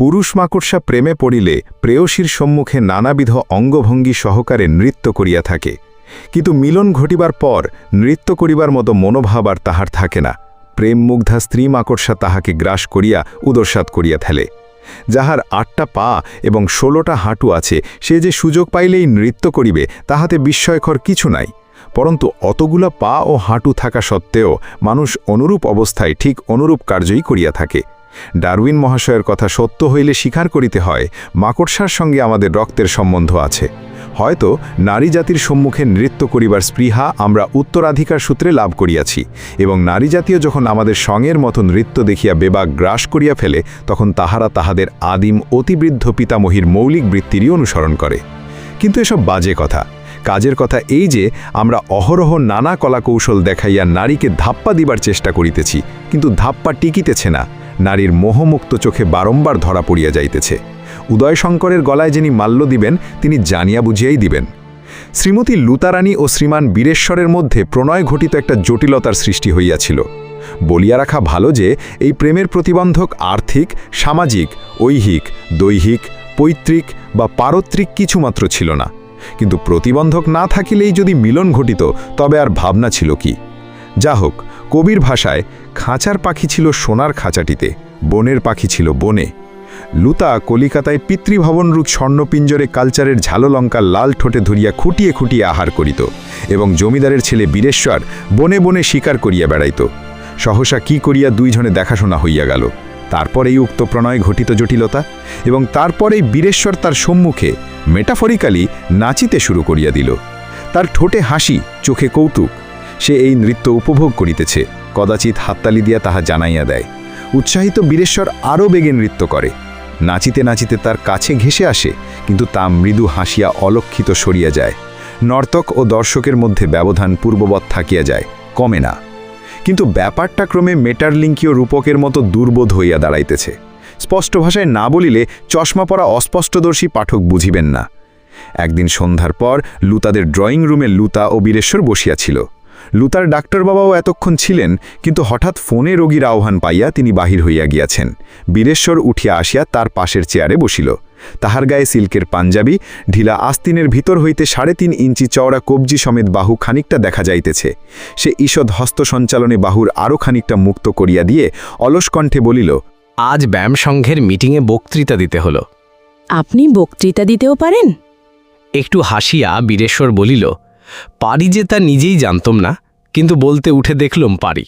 পুরুষ মাকড়সা প্রেমে পড়িলে প্রেয়সীর সম্মুখে নানাবিধ অঙ্গভঙ্গি সহকারে নৃত্য করিয়া থাকে। কিন্তু মিলন ঘটিবার পর নৃত্য করিবার মতো মনোভাব আর তাহার থাকে না। প্রেম মুগ্ধা স্ত্রী মাকড়সা তাহাকে গ্রাস করিয়া উদরসাত করিয়া ফেলে। যাহার আটটা পা এবং ষোলোটা হাঁটু আছে, সে যে সুযোগ পাইলেই নৃত্য করিবে, তাহাতে বিস্ময়কর কিছু নাই। পরন্তু অতগুলা পা ও হাঁটু থাকা সত্ত্বেও মানুষ অনুরূপ অবস্থায় ঠিক অনুরূপ কার্যই করিয়া থাকে। ডারউইন মহাশয়ের কথা সত্য হইলে স্বীকার করিতে হয়, মাকড়সার সঙ্গে আমাদের রক্তের সম্বন্ধ আছে। হয়তো নারী জাতির সম্মুখে নৃত্য করিবার স্পৃহা আমরা উত্তরাধিকার সূত্রে লাভ করিয়াছি, এবং নারী জাতীয় যখন আমাদের সঙ্গের মতো নৃত্য দেখিয়া বেবাক গ্রাস করিয়া ফেলে, তখন তাহারা তাহাদের আদিম অতিবৃদ্ধ পিতামহীর মৌলিক বৃত্তিরই অনুসরণ করে। কিন্তু এসব বাজে কথা। কাজের কথা এই যে, আমরা অহরহ নানা কলাকৌশল দেখাইয়া নারীকে ধাপ্পা দিবার চেষ্টা করিতেছি, কিন্তু ধাপ্পা টিকিতেছে না। নারীর মোহমুক্ত চোখে বারম্বার ধরা পড়িয়া যাইতেছে। উদয়শঙ্করের গলায় যিনি মাল্য দিবেন, তিনি জানিয়া বুঝিয়াই দিবেন। শ্রীমতী লুতারানী ও শ্রীমান বীরেশ্বরের মধ্যে প্রণয় ঘটিত একটা জটিলতার সৃষ্টি হইয়াছিল। বলিয়া রাখা ভালো যে, এই প্রেমের প্রতিবন্ধক আর্থিক, সামাজিক, ঐহিক, দৈহিক, পৈতৃক বা পারত্রিক কিছুমাত্র ছিল না। কিন্তু প্রতিবন্ধক না থাকিলেই যদি মিলন ঘটিত, তবে আর ভাবনা ছিল কি? যা হোক কবির ভাষায় খাঁচার পাখি ছিল সোনার খাঁচাটিতে, বনের পাখি ছিল বনে। লুতা কলিকাতায় পিতৃভবনরূপ স্বর্ণপিঞ্জরে কালচারের ঝালো লঙ্কা লাল ঠোঁটে ধরিয়া খুঁটিয়ে খুঁটিয়ে আহার করিত এবং জমিদারের ছেলে বীরেশ্বর বনে বনে শিকার করিয়া বেড়াইত। সহসা কি করিয়া দুইজনে দেখাশোনা হইয়া গেল। তারপর এই উক্ত প্রণয় ঘটিত জটিলতা এবং তারপরেই বীরেশ্বর তার সম্মুখে মেটাফরিক্যালি নাচিতে শুরু করিয়া দিল। তার ঠোঁটে হাসি, চোখে কৌতুক। সে এই নৃত্য উপভোগ করিতেছে। কদাচিৎ হাততালি দিয়া তাহা জানাইয়া দেয়। উৎসাহিত বীরেশ্বর আরও বেগে নৃত্য করে। নাচিতে নাচিতে তার কাছে ঘেসে আসে, কিন্তু তা মৃদু হাসিয়া অলক্ষিত সরিয়া যায়। নর্তক ও দর্শকের মধ্যে ব্যবধান পূর্ববৎ থাকিয়া যায়, কমে না। কিন্তু ব্যাপারটা ক্রমে মেটারলিঙ্কীয় রূপকের মতো দুর্বোধ হইয়া দাঁড়াইতেছে। স্পষ্ট ভাষায় না বলিলে চশমা পরা অস্পষ্টদর্শী পাঠক বুঝিবেন না। একদিন সন্ধ্যার পর লুতাদের ড্রয়িং রুমে লুতা ও বীরেশ্বর বসিয়াছিল। লুতার ডাক্তার বাবাও এতক্ষণ ছিলেন কিন্তু হঠাৎ ফোনে রোগীর আহ্বান পাইয়া তিনি বাহির হইয়া গিয়াছেন। বীরেশ্বর উঠিয়া আসিয়া তার পাশের চেয়ারে বসিল। তাহার গায়ে সিল্কের পাঞ্জাবি ঢিলা আস্তিনের ভিতর হইতে সাড়ে তিন ইঞ্চি চওড়া কবজি সমেত বাহু খানিকটা দেখা যাইতেছে। সে ঈষৎ হস্ত সঞ্চালনে বাহুর আরও খানিকটা মুক্ত করিয়া দিয়ে অলস কণ্ঠে বলিল আজ ব্যায়াম সংঘের মিটিংয়ে বক্তৃতা দিতে হলো। আপনি বক্তৃতা দিতেও পারেন? একটু হাসিয়া বীরেশ্বর বলিল পারি যে তা নিজেই জানতম না কিন্তু বলতে উঠে দেখলুম পারি।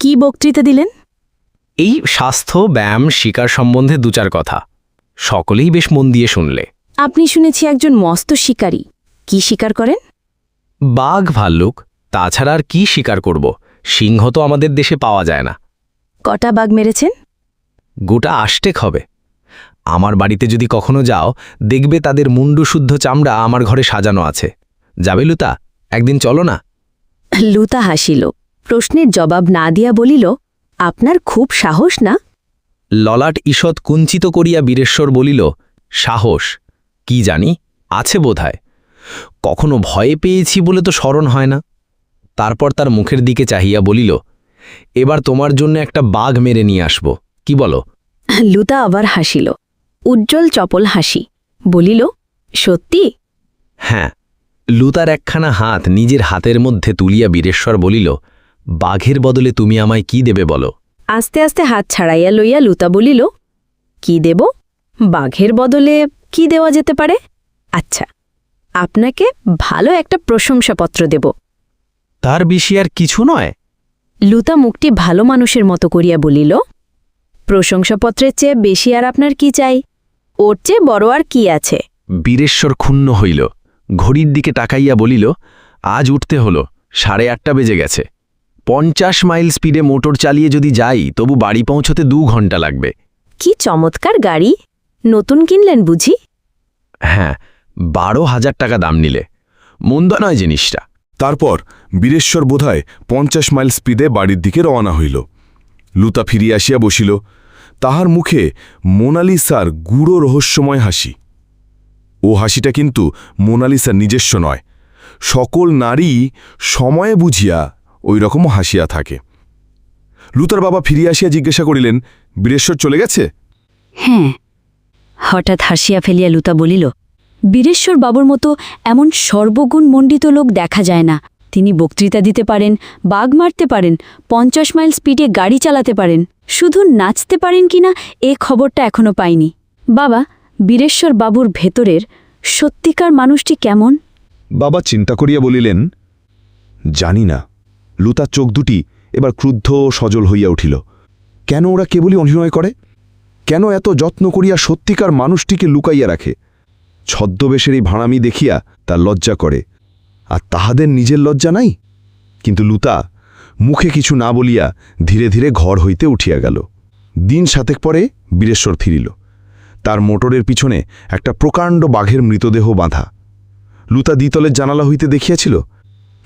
কি বক্তৃতা দিলেন? এই স্বাস্থ্য ব্যায়াম শিকার সম্বন্ধে দু চার কথা। সকলেই বেশ মন দিয়ে শুনলে। আপনি শুনেছি একজন মস্ত শিকারী। কি শিকার করেন? বাঘ ভাল্লুক তাছাড়া আর কি শিকার করব? সিংহ তো আমাদের দেশে পাওয়া যায় না। কটা বাঘ মেরেছেন? গোটা আষ্টেক হবে। আমার বাড়িতে যদি কখনো যাও দেখবে তাদের মুন্ডুশুদ্ধ চামড়া আমার ঘরে সাজানো আছে। যাবে লুতা? একদিন চলো না। লুতা হাসিল। প্রশ্নের জবাব না দিয়া বলিল আপনার খুব সাহস না? ললাট ঈষৎ কুঞ্চিত করিয়া বীরেশ্বর বলিল সাহস? কি জানি? আছে বোধহয়। কখনো ভয়ে পেয়েছি বলে তো স্মরণ হয় না। তারপর তার মুখের দিকে চাহিয়া বলিল এবার তোমার জন্য একটা বাঘ মেরে নিয়ে আসব। কি বলো? লুতা আবার হাসিল। উজ্জ্বল চপল হাসি। বলিল সত্যি? হ্যাঁ লুতার একখানা হাত নিজের হাতের মধ্যে তুলিয়া বীরেশ্বর বলিল বাঘের বদলে তুমি আমায় কি দেবে বলো? আস্তে আস্তে হাত ছাড়াইয়া লইয়া লুতা বলিল কি দেব? বাঘের বদলে কি দেওয়া যেতে পারে? আচ্ছা আপনাকে ভালো একটা প্রশংসাপত্র দেব। তার বেশি আর কিছু নয়। লুতা মুখটি ভালো মানুষের মতো করিয়া বলিল প্রশংসাপত্রের চেয়ে বেশি আর আপনার কি চাই? ওর চেয়ে বড় আর কি আছে? বীরেশ্বর ক্ষুণ্ণ হইল। ঘড়ির দিকে তাকাইয়া বলিল আজ উঠতে হলো সাড়ে আটটা বেজে গেছে। পঞ্চাশ মাইল স্পিডে মোটর চালিয়ে যদি যাই তবু বাড়ি পৌঁছতে দু ঘণ্টা লাগবে। কি চমৎকার গাড়ি! নতুন কিনলেন বুঝি? হ্যাঁ বারো হাজার টাকা দাম নিলে। মন্দ নয় জিনিসটা। তারপর বীরেশ্বর বোধহয় পঞ্চাশ মাইল স্পিডে বাড়ির দিকে রওনা হইল। লুতা ফিরিয়া আসিয়া বসিল। তাহার মুখে মোনালিসার গুড়ো রহস্যময় হাসি। ও হাসিটা কিন্তু মোনালিসার নিজস্ব নয়। সকল নারী সময়ে বুঝিয়া ওই রকমও হাসিয়া থাকে। লুতার বাবা ফিরিয়া আসিয়া জিজ্ঞাসা করিলেন, বীরেশ্বর চলে গেছে? হ্যাঁ। হঠাৎ হাসিয়া ফেলিয়া লুতা বলিল, বীরেশ্বর বাবুর মতো এমন সর্বগুণ মণ্ডিত লোক দেখা যায় না। তিনি বক্তৃতা দিতে পারেন, বাঘ মারতে পারেন, পঞ্চাশ মাইল স্পিডে গাড়ি চালাতে পারেন। শুধু নাচতে পারেন কিনা এ খবরটা এখনও পাইনি। বাবা বীরেশ্বর বাবুর ভেতরের সত্যিকার মানুষটি কেমন? বাবা চিন্তা করিয়া বলিলেন, জানি না। লুতার চোখ দুটি এবার ক্রুদ্ধ ও সজল হইয়া উঠিল। কেন ওরা কেবলই অভিনয় করে? কেন এত যত্ন করিয়া সত্যিকার মানুষটিকে লুকাইয়া রাখে? ছদ্মবেশের এই ভাঁড়ামি দেখিয়া তার লজ্জা করে। আর তাহাদের নিজের লজ্জা নাই? কিন্তু লুতা মুখে কিছু না বলিয়া ধীরে ধীরে ঘর হইতে উঠিয়া গেল। দিন সাতেক পরে বীরেশ্বর ফিরিল। তার মোটরের পিছনে একটা প্রকাণ্ড বাঘের মৃতদেহ বাঁধা। লুতা দ্বিতলের জানালা হইতে দেখিয়াছিল,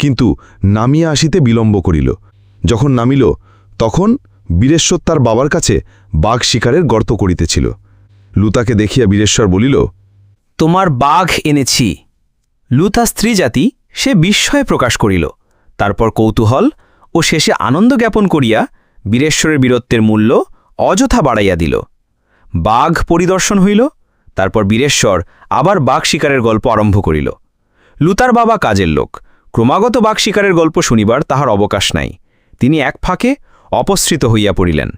কিন্তু নামিয়া আসিতে বিলম্ব করিল। যখন নামিল, তখন বীরেশ্বর তার বাবার কাছে বাঘ শিকারের গর্ত করিতেছিল। লুতাকে দেখিয়া বীরেশ্বর বলিল, তোমার বাঘ এনেছি। লুতা স্ত্রী জাতি সে বিস্ময়ে প্রকাশ করিল। তারপর কৌতূহল ও শেষে আনন্দ জ্ঞাপন করিয়া বীরেশ্বরের বীরত্বের মূল্য অযথা বাড়াইয়া দিল। বাঘ পরিদর্শন হইল তারপর বীরেশ্বর আবার বাঘ শিকারের গল্প আরম্ভ করিল। লুতার বাবা কাজের লোক। ক্রমাগত বাঘ শিকারের গল্প শুনিবার তাহার অবকাশ নাই। তিনি এক ফাঁকে অপসৃত হইয়া পড়িলেন।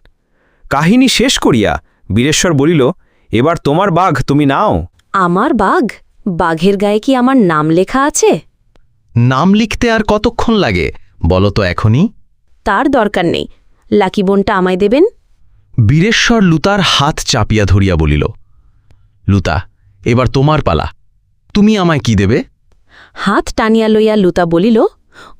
কাহিনী শেষ করিয়া বীরেশ্বর বলিল এবার তোমার বাঘ তুমি নাও। আমার বাঘ? বাঘের গায়ে কি আমার নাম লেখা আছে? নাম লিখতে আর কতক্ষণ লাগে বলো তো এখনই? তার দরকার নেই। লাকি বোনটা আমায় দেবেন? বীরেশ্বর লুতার হাত চাপিয়া ধরিয়া বলিল লুতা এবার তোমার পালা। তুমি আমায় কি দেবে? হাত টানিয়া লইয়া লুতা বলিল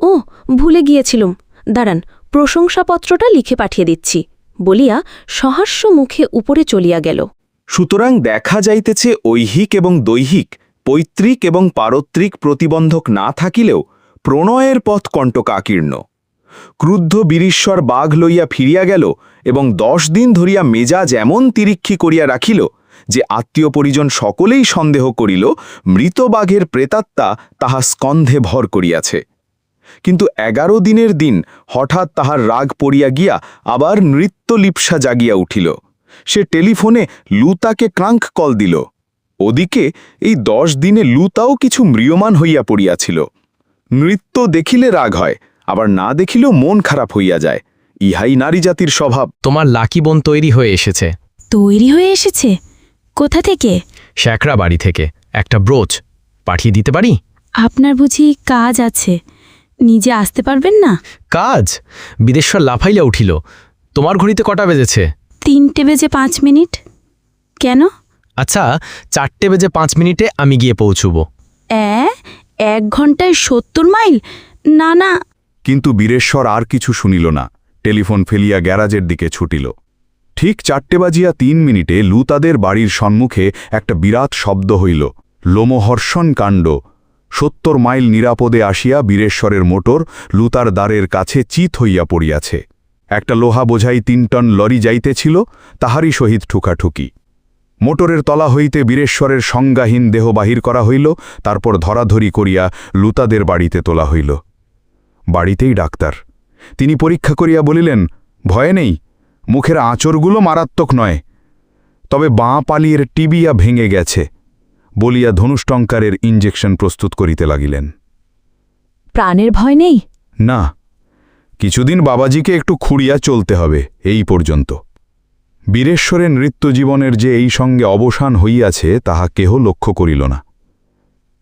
ও ভুলে গিয়েছিলুম। দাঁড়ান প্রশংসাপত্রটা লিখে পাঠিয়ে দিচ্ছি। বলিয়া সহাস্য মুখে উপরে চলিয়া গেল। সুতরাং দেখা যাইতেছে ঐহিক এবং দৈহিক পৈতৃক এবং পারত্রিক প্রতিবন্ধক না থাকিলেও প্রণয়ের পথ কণ্টকাকীর্ণ। ক্রুদ্ধ বীরীশ্বর বাঘ লইয়া ফিরিয়া গেল এবং দশ দিন ধরিয়া মেজাজ এমন তিরিক্ষি করিয়া রাখিল যে আত্মীয় পরিজন সকলেই সন্দেহ করিল, মৃত বাঘের প্রেতাত্মা তাহা স্কন্ধে ভর করিয়াছে। কিন্তু এগারো দিনের দিন হঠাৎ তাহার রাগ পড়িয়া গিয়া আবার নৃত্যলিপ্সা জাগিয়া উঠিল। সে টেলিফোনে লুতাকে ক্রাঙ্ক কল দিল। ওদিকে এই দশ দিনে লুতাও কিছু ম্রিয়মান হইয়া পড়িয়াছিল। নৃত্য দেখিলে রাগ হয় আবার না দেখিলেও মন খারাপ হইয়া যায়। ইহাই নারী জাতির স্বভাব। তোমার লাকি বোন তৈরি হয়ে এসেছে। তৈরি হয়ে এসেছে? কোথা থেকে? শ্যাকরা বাড়ি থেকে। একটা ব্রোচ। পাঠিয়ে দিতে পারি? আপনার বুঝি কাজ আছে। নিজে আসতে পারবেন না? কাজ? বিদেশ্বর লাফাইয়া উঠিল। তোমার ঘড়িতে কটা বেজেছে? তিনটে বেজে পাঁচ মিনিট। কেন? আচ্ছা চারটে বেজে পাঁচ মিনিটে আমি গিয়ে পৌঁছব। অ্যা এক ঘন্টায় সত্তর মাইল? না না কিন্তু বীরেশ্বর আর কিছু শুনিল না। টেলিফোন ফেলিয়া গ্যারাজের দিকে ছুটিল। ঠিক চারটে বাজিয়া তিন মিনিটে লুতাদের বাড়ির সম্মুখে একটা বিরাট শব্দ হইল। লোমহর্ষণ কাণ্ড। সত্তর মাইল নিরাপদে আসিয়া বীরেশ্বরের মোটর লুতার দ্বারের কাছে চিত হইয়া পড়িয়াছে। একটা লোহা বোঝাই তিন টন লরি যাইতেছিল, তাহারই সহিত ঠুকাঠুকি। মোটরের তলা হইতে বীরেশ্বরের সংজ্ঞাহীন দেহ বাহির করা হইল, তারপর ধরাধরি করিয়া লুতাদের বাড়িতে তোলা হইল। বাড়িতেই ডাক্তার। তিনি পরীক্ষা করিয়া বলিলেন ভয়ে নেই মুখের আঁচড়গুলো মারাত্মক নয়। তবে বাঁ পালিয়ের টিবিয়া ভেঙে গেছে বলিয়া ধনুষ্টঙ্কারের ইঞ্জেকশন প্রস্তুত করিতে লাগিলেন। প্রাণের ভয় নেই? না কিছুদিন বাবাজিকে একটু খুঁড়িয়া চলতে হবে এই পর্যন্ত। বীরেশ্বরের নৃত্যজীবনের যে এই সঙ্গে অবসান হইয়াছে তাহা কেহ লক্ষ্য করিল না।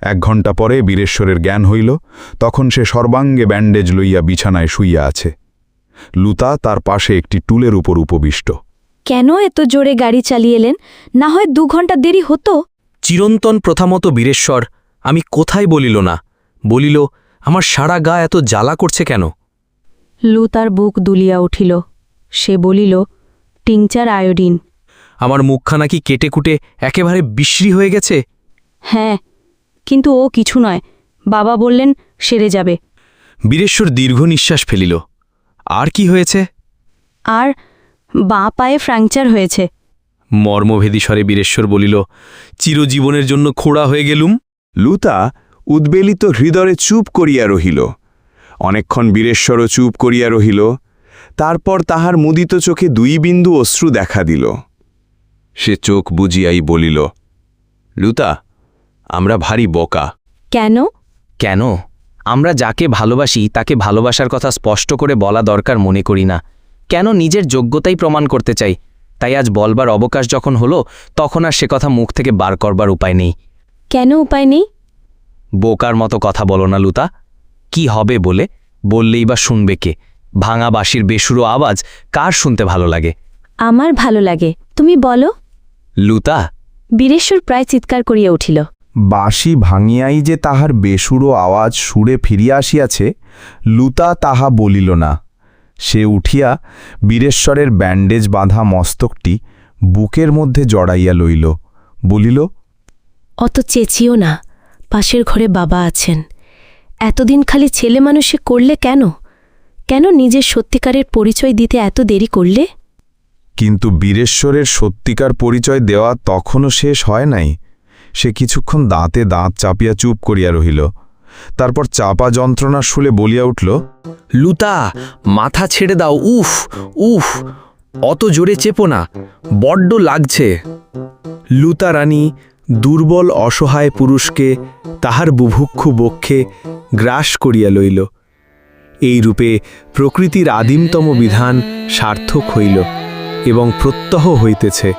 এক ঘণ্টা পরে বীরেশ্বরের জ্ঞান হইল তখন সে সর্বাঙ্গে ব্যান্ডেজ লইয়া বিছানায় শুইয়া আছে। লুতা তার পাশে একটি টুলের উপর উপবিষ্ট। কেন এত জোরে গাড়ি চালিয়ে এলেন না হয় দু ঘণ্টা দেরি হতো? চিরন্তন প্রথামত বীরেশ্বর আমি কোথায় বলিল না? বলিল আমার সারা গা এত জ্বালা করছে কেন? লুতার বুক দুলিয়া উঠিল। সে বলিল টিংচার আয়োডিন। আমার মুখখানা কি কেটে কুটে একেবারে বিশ্রী হয়ে গেছে? হ্যাঁ কিন্তু ও কিছু নয়। বাবা বললেন সেরে যাবে। বীরেশ্বর দীর্ঘ নিঃশ্বাস ফেলিল। আর কি হয়েছে? আর বাঁ পায়ে ফ্র্যাংচার হয়েছে। মর্মভেদী স্বরে বীরেশ্বর বলিল চিরজীবনের জন্য খোড়া হয়ে গেলুম? লুতা উদ্বেলিত হৃদয়ে চুপ করিয়া রহিল। অনেকক্ষণ বীরেশ্বরও চুপ করিয়া রহিল। তারপর তাহার মুদিত চোখে দুই বিন্দু অশ্রু দেখা দিল। সে চোখ বুজিয়াই বলিল লুতা আমরা ভারী বোকা। কেন? কেন? আমরা যাকে ভালোবাসি তাকে ভালোবাসার কথা স্পষ্ট করে বলা দরকার মনে করি না। কেন নিজের যোগ্যতাই প্রমাণ করতে চাই? তাই আজ বলবার অবকাশ যখন হলো তখন আর সে কথা মুখ থেকে বার করবার উপায় নেই। কেন উপায় নেই? বোকার মতো কথা বলো না লুতা। কি হবে বলে? বললেই বা শুনবে কে? ভাঙা বাঁশির বেসুরো আওয়াজ কার শুনতে ভালো লাগে? আমার ভালো লাগে। তুমি বলো। লুতা। বীরেশ্বর প্রায় চিৎকার করিয়া উঠিল। বাঁশি ভাঙিয়াই যে তাহার বেসুরো আওয়াজ সুরে ফিরিয়া আসিয়াছে লুতা তাহা বলিল না। সে উঠিয়া বীরেশ্বরের ব্যান্ডেজ বাঁধা মস্তকটি বুকের মধ্যে জড়াইয়া লইল বলিল অত চেঁচিও না পাশের ঘরে বাবা আছেন। এতদিন খালি ছেলে মানুষে করলে কেন? কেন নিজের সত্যিকারের পরিচয় দিতে এত দেরি করলে? কিন্তু বীরেশ্বরের সত্যিকার পরিচয় দেওয়া তখনও শেষ হয় নাই। সে কিছুক্ষণ দাঁতে দাঁত চাপিয়া চুপ করিয়া রহিল। তারপর চাপা যন্ত্রণা শুলে বলিয়া উঠল, লুতা, মাথা ছেড়ে দাও, উফ উফ, অত জোরে চেপো না, বড্ড লাগছে। লুতা রানী দুর্বল অসহায় পুরুষকে তাহার বুভুক্ষু বক্ষে গ্রাস করিয়া লইল। এই রূপে প্রকৃতির আদিমতম বিধান সার্থক হইল এবং প্রত্যহ হইতেছে।